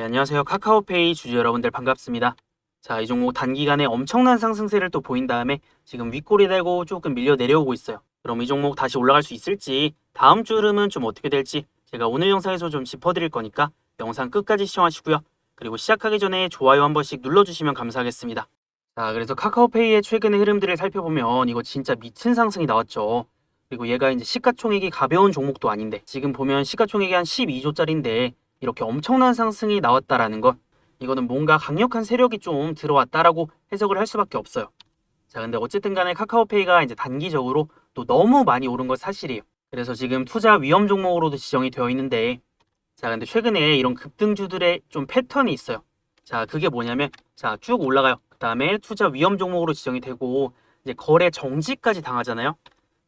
네, 안녕하세요. 카카오페이 주주 여러분들 반갑습니다. 자, 이 종목 단기간에 엄청난 상승세를 또 보인 다음에 지금 윗골이 되고 조금 밀려 내려오고 있어요. 그럼 이 종목 다시 올라갈 수 있을지, 다음 주 흐름은 좀 어떻게 될지 제가 오늘 영상에서 좀 짚어드릴 거니까 영상 끝까지 시청하시고요. 그리고 시작하기 전에 좋아요 한 번씩 눌러주시면 감사하겠습니다. 자, 그래서 카카오페이의 최근의 흐름들을 살펴보면 이거 진짜 미친 상승이 나왔죠. 그리고 얘가 이제 시가총액이 가벼운 종목도 아닌데 지금 보면 시가총액이 한 12조짜리인데 이렇게 엄청난 상승이 나왔다라는 건 이거는 뭔가 강력한 세력이 좀 들어왔다라고 해석을 할 수밖에 없어요. 자, 근데 어쨌든 간에 카카오페이가 이제 단기적으로 또 너무 많이 오른 건 사실이에요. 그래서 지금 투자 위험 종목으로도 지정이 되어 있는데 자, 근데 최근에 이런 급등주들의 좀 패턴이 있어요. 자, 그게 뭐냐면 자, 쭉 올라가요. 그다음에 투자 위험 종목으로 지정이 되고 이제 거래 정지까지 당하잖아요.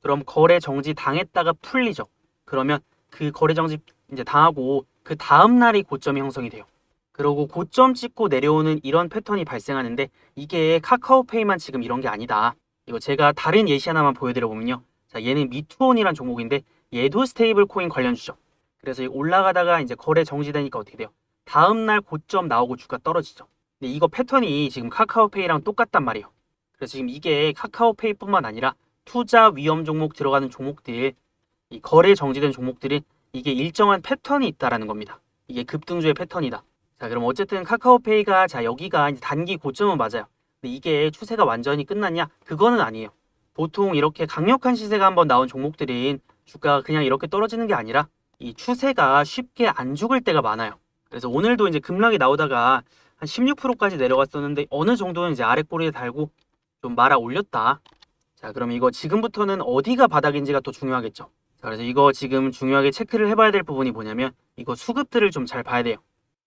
그럼 거래 정지 당했다가 풀리죠. 그러면 그 거래 정지 이제 당하고 그 다음 날이 고점이 형성이 돼요. 그러고 고점 찍고 내려오는 이런 패턴이 발생하는데 이게 카카오페이만 지금 이런 게 아니다. 이거 제가 다른 예시 하나만 보여드려 보면요. 자, 얘는 미투온이란 종목인데 얘도 스테이블 코인 관련주죠. 그래서 이 올라가다가 이제 거래 정지되니까 어떻게 돼요? 다음 날 고점 나오고 주가 떨어지죠. 근데 이거 패턴이 지금 카카오페이랑 똑같단 말이에요. 그래서 지금 이게 카카오페이뿐만 아니라 투자 위험 종목 들어가는 종목들, 이 거래 정지된 종목들은 이게 일정한 패턴이 있다라는 겁니다. 이게 급등주의 패턴이다. 자, 그럼 어쨌든 카카오페이가 자 여기가 단기 고점은 맞아요. 근데 이게 추세가 완전히 끝났냐? 그거는 아니에요. 보통 이렇게 강력한 시세가 한번 나온 종목들은 주가가 그냥 이렇게 떨어지는 게 아니라 이 추세가 쉽게 안 죽을 때가 많아요. 그래서 오늘도 이제 급락이 나오다가 한 16%까지 내려갔었는데 어느 정도는 이제 아래 꼬리에 달고 좀 말아 올렸다. 자, 그럼 이거 지금부터는 어디가 바닥인지가 또 중요하겠죠. 자, 그래서 이거 지금 중요하게 체크를 해봐야 될 부분이 뭐냐면 이거 수급들을 좀 잘 봐야 돼요.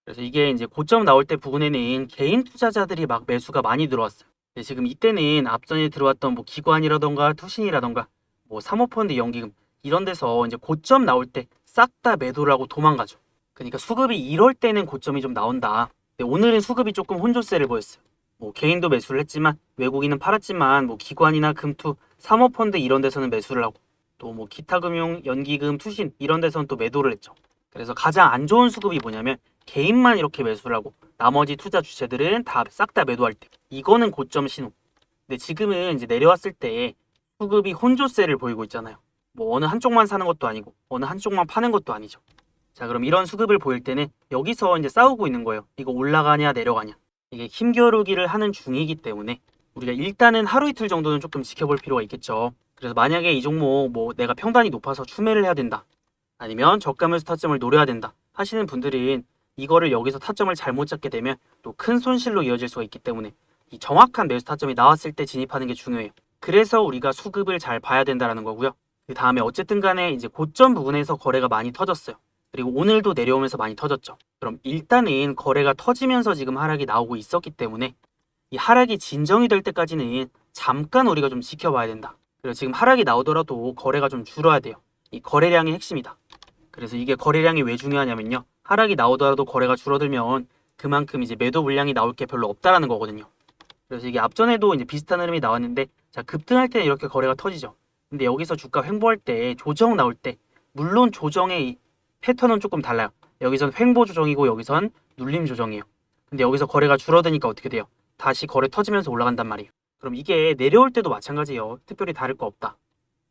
그래서 이게 이제 고점 나올 때 부분에는 개인 투자자들이 막 매수가 많이 들어왔어요. 근데 지금 이때는 앞전에 들어왔던 뭐 기관이라던가 투신이라던가 뭐 사모펀드 연기금 이런 데서 이제 고점 나올 때 싹 다 매도를 하고 도망가죠. 그러니까 수급이 이럴 때는 고점이 좀 나온다. 근데 오늘은 수급이 조금 혼조세를 보였어요. 뭐 개인도 매수를 했지만 외국인은 팔았지만 뭐 기관이나 금투, 사모펀드 이런 데서는 매수를 하고 또 뭐 기타 금융, 연기금, 투신 이런 데서는 또 매도를 했죠. 그래서 가장 안 좋은 수급이 뭐냐면 개인만 이렇게 매수를 하고 나머지 투자 주체들은 다 싹 다 매도할 때 이거는 고점 신호. 근데 지금은 이제 내려왔을 때 수급이 혼조세를 보이고 있잖아요. 뭐 어느 한쪽만 사는 것도 아니고 어느 한쪽만 파는 것도 아니죠. 자, 그럼 이런 수급을 보일 때는 여기서 이제 싸우고 있는 거예요. 이거 올라가냐 내려가냐. 이게 힘겨루기를 하는 중이기 때문에 우리가 일단은 하루 이틀 정도는 조금 지켜볼 필요가 있겠죠. 그래서 만약에 이 종목 뭐 내가 평단이 높아서 추매를 해야 된다. 아니면 저가면서 타점을 노려야 된다. 하시는 분들은 이거를 여기서 타점을 잘못 잡게 되면 또 큰 손실로 이어질 수가 있기 때문에 이 정확한 매수 타점이 나왔을 때 진입하는 게 중요해요. 그래서 우리가 수급을 잘 봐야 된다라는 거고요. 그 다음에 어쨌든 간에 이제 고점 부분에서 거래가 많이 터졌어요. 그리고 오늘도 내려오면서 많이 터졌죠. 그럼 일단은 거래가 터지면서 지금 하락이 나오고 있었기 때문에 이 하락이 진정이 될 때까지는 잠깐 우리가 좀 지켜봐야 된다. 그리고 지금 하락이 나오더라도 거래가 좀 줄어야 돼요. 이 거래량이 핵심이다. 그래서 이게 거래량이 왜 중요하냐면요. 하락이 나오더라도 거래가 줄어들면 그만큼 이제 매도 물량이 나올 게 별로 없다라는 거거든요. 그래서 이게 앞전에도 이제 비슷한 흐름이 나왔는데 자 급등할 때는 이렇게 거래가 터지죠. 근데 여기서 주가 횡보할 때 조정 나올 때 물론 조정의 이 패턴은 조금 달라요. 여기선 횡보 조정이고 여기선 눌림 조정이에요. 근데 여기서 거래가 줄어드니까 어떻게 돼요? 다시 거래 터지면서 올라간단 말이에요. 그럼 이게 내려올 때도 마찬가지예요. 특별히 다를 거 없다.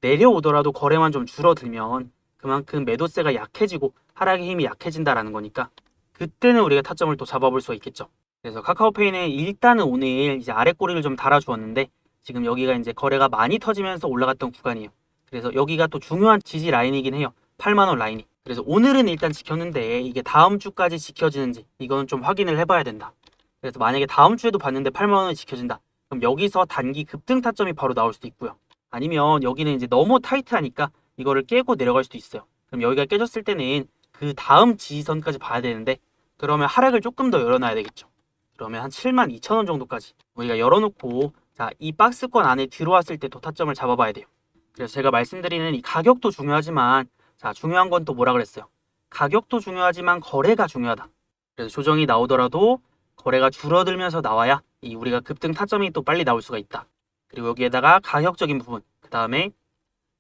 내려오더라도 거래만 좀 줄어들면 그만큼 매도세가 약해지고 하락의 힘이 약해진다라는 거니까 그때는 우리가 타점을 또 잡아볼 수가 있겠죠. 그래서 카카오페이는 일단은 오늘 이제 아래 꼬리를 좀 달아주었는데 지금 여기가 이제 거래가 많이 터지면서 올라갔던 구간이에요. 그래서 여기가 또 중요한 지지 라인이긴 해요. 8만 원 라인이. 그래서 오늘은 일단 지켰는데 이게 다음 주까지 지켜지는지 이건 좀 확인을 해봐야 된다. 그래서 만약에 다음 주에도 봤는데 8만 원이 지켜진다. 그럼 여기서 단기 급등 타점이 바로 나올 수도 있고요. 아니면 여기는 이제 너무 타이트하니까 이거를 깨고 내려갈 수도 있어요. 그럼 여기가 깨졌을 때는 그 다음 지지선까지 봐야 되는데 그러면 하락을 조금 더 열어놔야 되겠죠. 그러면 한 7만 2천 원 정도까지 우리가 열어놓고 자 이 박스권 안에 들어왔을 때또 타점을 잡아봐야 돼요. 그래서 제가 말씀드리는 이 가격도 중요하지만 자 중요한 건 또 뭐라 그랬어요? 가격도 중요하지만 거래가 중요하다. 그래서 조정이 나오더라도 거래가 줄어들면서 나와야 이 우리가 급등 타점이 또 빨리 나올 수가 있다. 그리고 여기에다가 가격적인 부분, 그 다음에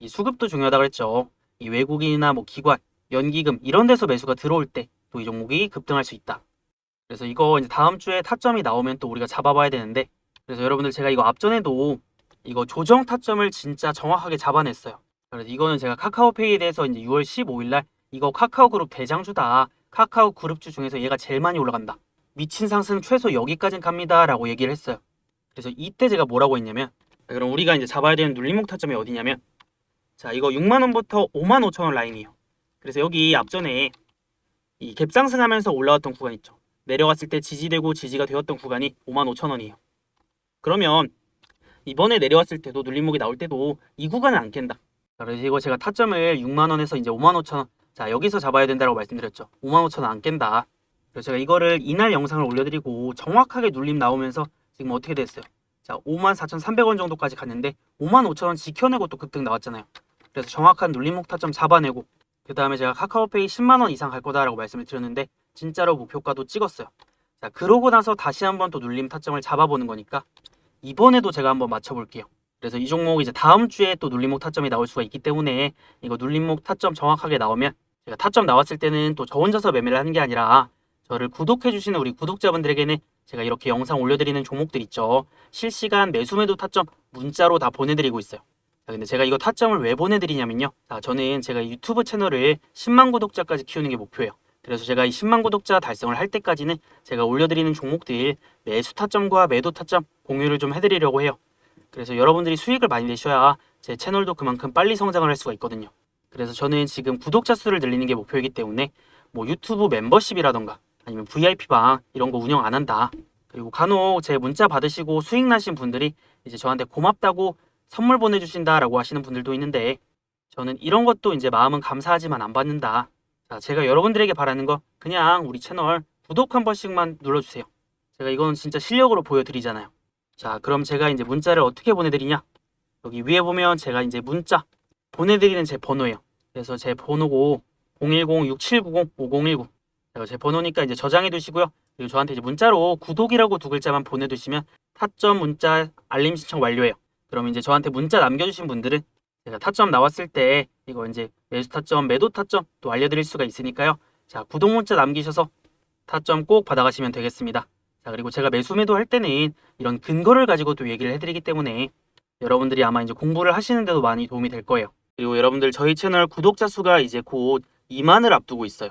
이 수급도 중요하다 그랬죠. 이 외국인이나 뭐 기관, 연기금 이런 데서 매수가 들어올 때 또 이 종목이 급등할 수 있다. 그래서 이거 이제 다음 주에 타점이 나오면 또 우리가 잡아봐야 되는데 그래서 여러분들 제가 이거 앞전에도 이거 조정 타점을 진짜 정확하게 잡아냈어요. 그래서 이거는 제가 카카오페이에 대해서 이제 6월 15일 날 이거 카카오 그룹 대장주다. 카카오 그룹주 중에서 얘가 제일 많이 올라간다. 미친 상승 최소 여기까진 갑니다 라고 얘기를 했어요. 그래서 이때 제가 뭐라고 했냐면 자, 그럼 우리가 이제 잡아야 되는 눌림목 타점이 어디냐면 자 이거 6만 원부터 5만 5천 원 라인이에요. 그래서 여기 앞전에 이 갭상승하면서 올라왔던 구간 있죠. 내려갔을 때 지지되고 지지가 되었던 구간이 5만 5천 원이에요. 그러면 이번에 내려왔을 때도 눌림목이 나올 때도 이 구간은 안 깬다. 자, 그래서 이거 제가 타점을 6만 원에서 이제 5만 5천 원. 자 여기서 잡아야 된다고 말씀드렸죠. 5만 5천 원 안 깬다. 그래서 제가 이거를 이날 영상을 올려드리고 정확하게 눌림 나오면서 지금 어떻게 됐어요? 자 5만 4,300원 정도까지 갔는데 5만 5천 원 지켜내고 또 급등 나왔잖아요. 그래서 정확한 눌림목 타점 잡아내고 그 다음에 제가 카카오페이 10만 원 이상 갈 거다라고 말씀을 드렸는데 진짜로 목표가도 찍었어요. 자 그러고 나서 다시 한번 또 눌림 타점을 잡아보는 거니까 이번에도 제가 한번 맞춰볼게요. 그래서 이 종목 이제 다음 주에 또 눌림목 타점이 나올 수가 있기 때문에 이거 눌림목 타점 정확하게 나오면 제가 타점 나왔을 때는 또 저 혼자서 매매를 하는 게 아니라 저를 구독해 주시는 우리 구독자분들에게는 제가 이렇게 영상 올려드리는 종목들 있죠. 실시간 매수 매도 타점 문자로 다 보내드리고 있어요. 자, 근데 제가 이거 타점을 왜 보내드리냐면요. 자, 저는 제가 유튜브 채널을 10만 구독자까지 키우는 게 목표예요. 그래서 제가 이 10만 구독자 달성을 할 때까지는 제가 올려드리는 종목들 매수 타점과 매도 타점 공유를 좀 해드리려고 해요. 그래서 여러분들이 수익을 많이 내셔야 제 채널도 그만큼 빨리 성장을 할 수가 있거든요. 그래서 저는 지금 구독자 수를 늘리는 게 목표이기 때문에 뭐 유튜브 멤버십이라던가 아니면 VIP방 이런 거 운영 안 한다. 그리고 간혹 제 문자 받으시고 수익 나신 분들이 이제 저한테 고맙다고 선물 보내주신다라고 하시는 분들도 있는데 저는 이런 것도 이제 마음은 감사하지만 안 받는다. 자, 제가 여러분들에게 바라는 거 그냥 우리 채널 구독 한 번씩만 눌러주세요. 제가 이건 진짜 실력으로 보여드리잖아요. 자, 그럼 제가 이제 문자를 어떻게 보내드리냐? 여기 위에 보면 제가 이제 문자 보내드리는 제 번호예요. 그래서 제 번호고 010-6790-5019. 제 번호니까 이제 저장해 두시고요. 그리고 저한테 이제 문자로 구독이라고 두 글자만 보내두시면 타점 문자 알림 신청 완료예요. 그럼 이제 저한테 문자 남겨주신 분들은 제가 타점 나왔을 때 이거 이제 매수 타점, 매도 타점 또 알려드릴 수가 있으니까요. 자, 구독 문자 남기셔서 타점 꼭 받아가시면 되겠습니다. 자, 그리고 제가 매수 매도 할 때는 이런 근거를 가지고 또 얘기를 해드리기 때문에 여러분들이 아마 이제 공부를 하시는데도 많이 도움이 될 거예요. 그리고 여러분들 저희 채널 구독자 수가 이제 곧 2만을 앞두고 있어요.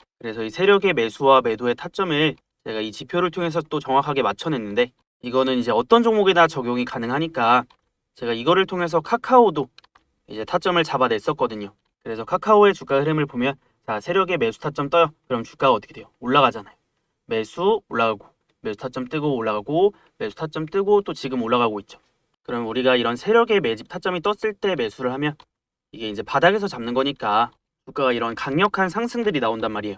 그래서 이 세력의 매수와 매도의 타점을 제가 이 지표를 통해서 또 정확하게 맞춰냈는데 이거는 이제 어떤 종목에나 적용이 가능하니까 제가 이거를 통해서 카카오도 이제 타점을 잡아냈었거든요. 그래서 카카오의 주가 흐름을 보면 자 세력의 매수 타점 떠요. 그럼 주가가 어떻게 돼요? 올라가잖아요. 매수 올라가고 매수 타점 뜨고 올라가고 매수 타점 뜨고 또 지금 올라가고 있죠. 그럼 우리가 이런 세력의 매집 타점이 떴을 때 매수를 하면 이게 이제 바닥에서 잡는 거니까 주가가 이런 강력한 상승들이 나온단 말이에요.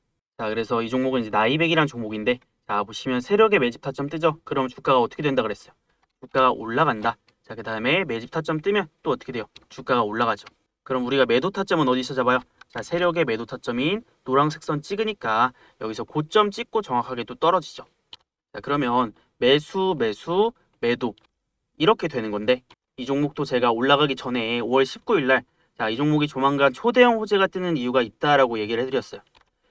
자, 그래서 이 종목은 이제 나이백이란 종목인데 자, 보시면 세력의 매집 타점 뜨죠? 그럼 주가가 어떻게 된다 그랬어요? 주가가 올라간다. 자, 그 다음에 매집 타점 뜨면 또 어떻게 돼요? 주가가 올라가죠. 그럼 우리가 매도 타점은 어디서 잡아요? 자, 세력의 매도 타점인 노란색 선 찍으니까 여기서 고점 찍고 정확하게 또 떨어지죠. 자, 그러면 매수, 매수, 매도 이렇게 되는 건데 이 종목도 제가 올라가기 전에 5월 19일 날 자, 이 종목이 조만간 초대형 호재가 뜨는 이유가 있다라고 얘기를 해드렸어요.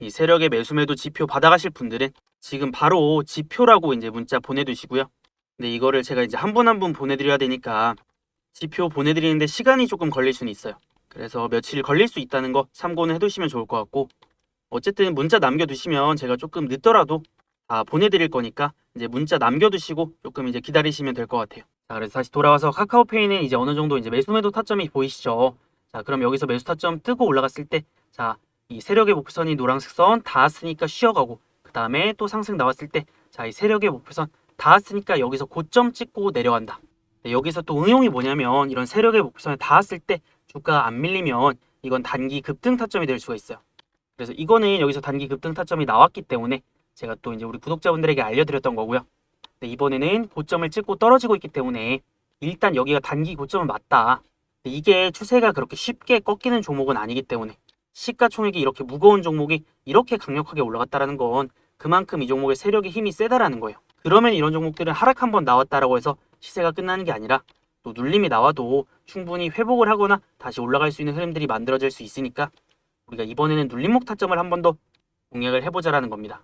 이 세력의 매수 매도 지표 받아가실 분들은 지금 바로 지표라고 이제 문자 보내두시고요. 근데 이거를 제가 이제 한 분 한 분 보내드려야 되니까 지표 보내드리는데 시간이 조금 걸릴 수는 있어요. 그래서 며칠 걸릴 수 있다는 거 참고는 해두시면 좋을 것 같고 어쨌든 문자 남겨두시면 제가 조금 늦더라도 다 보내드릴 거니까 이제 문자 남겨두시고 조금 이제 기다리시면 될 것 같아요. 자, 그래서 다시 돌아와서 카카오페이는 이제 어느 정도 이제 매수 매도 타점이 보이시죠? 자, 그럼 여기서 매수 타점 뜨고 올라갔을 때, 자, 이 세력의 목표선이 노란색 선 닿았으니까 쉬어가고, 그 다음에 또 상승 나왔을 때, 자, 이 세력의 목표선 닿았으니까 여기서 고점 찍고 내려간다. 네, 여기서 또 응용이 뭐냐면 이런 세력의 목표선에 닿았을 때 주가가 안 밀리면 이건 단기 급등 타점이 될 수가 있어요. 그래서 이거는 여기서 단기 급등 타점이 나왔기 때문에 제가 또 이제 우리 구독자분들에게 알려드렸던 거고요. 네, 이번에는 고점을 찍고 떨어지고 있기 때문에 일단 여기가 단기 고점은 맞다. 근데 이게 추세가 그렇게 쉽게 꺾이는 종목은 아니기 때문에 시가총액이 이렇게 무거운 종목이 이렇게 강력하게 올라갔다라는 건 그만큼 이 종목의 세력의 힘이 세다라는 거예요. 그러면 이런 종목들은 하락 한번 나왔다라고 해서 시세가 끝나는 게 아니라 또 눌림이 나와도 충분히 회복을 하거나 다시 올라갈 수 있는 흐름들이 만들어질 수 있으니까 우리가 이번에는 눌림목 타점을 한 번 더 공략을 해보자라는 겁니다.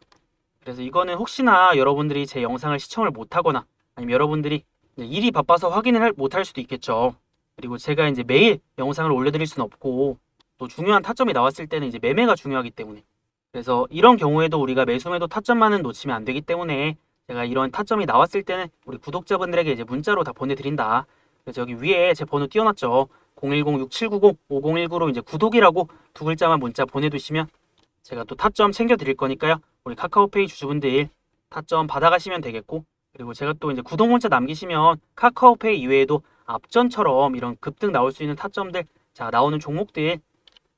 그래서 이거는 혹시나 여러분들이 제 영상을 시청을 못하거나 아니면 여러분들이 일이 바빠서 확인을 할- 못할 수도 있겠죠. 그리고 제가 이제 매일 영상을 올려드릴 수는 없고 또 중요한 타점이 나왔을 때는 이제 매매가 중요하기 때문에 그래서 이런 경우에도 우리가 매수 매도 타점만은 놓치면 안 되기 때문에 제가 이런 타점이 나왔을 때는 우리 구독자분들에게 이제 문자로 다 보내드린다. 그래서 여기 위에 제 번호 띄워놨죠. 010-6790-5019로 이제 구독이라고 두 글자만 문자 보내두시면 제가 또 타점 챙겨드릴 거니까요. 우리 카카오페이 주주분들 타점 받아가시면 되겠고 그리고 제가 또 이제 구독 문자 남기시면 카카오페이 이외에도 앞전처럼 이런 급등 나올 수 있는 타점들 자 나오는 종목들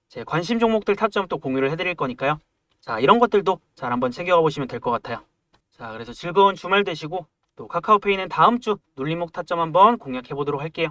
제 관심 종목들 타점 또 공유를 해드릴 거니까요. 자 이런 것들도 잘 한번 챙겨가 보시면 될 것 같아요. 자 그래서 즐거운 주말 되시고 또 카카오페이는 다음 주 눌림목 타점 한번 공략해 보도록 할게요.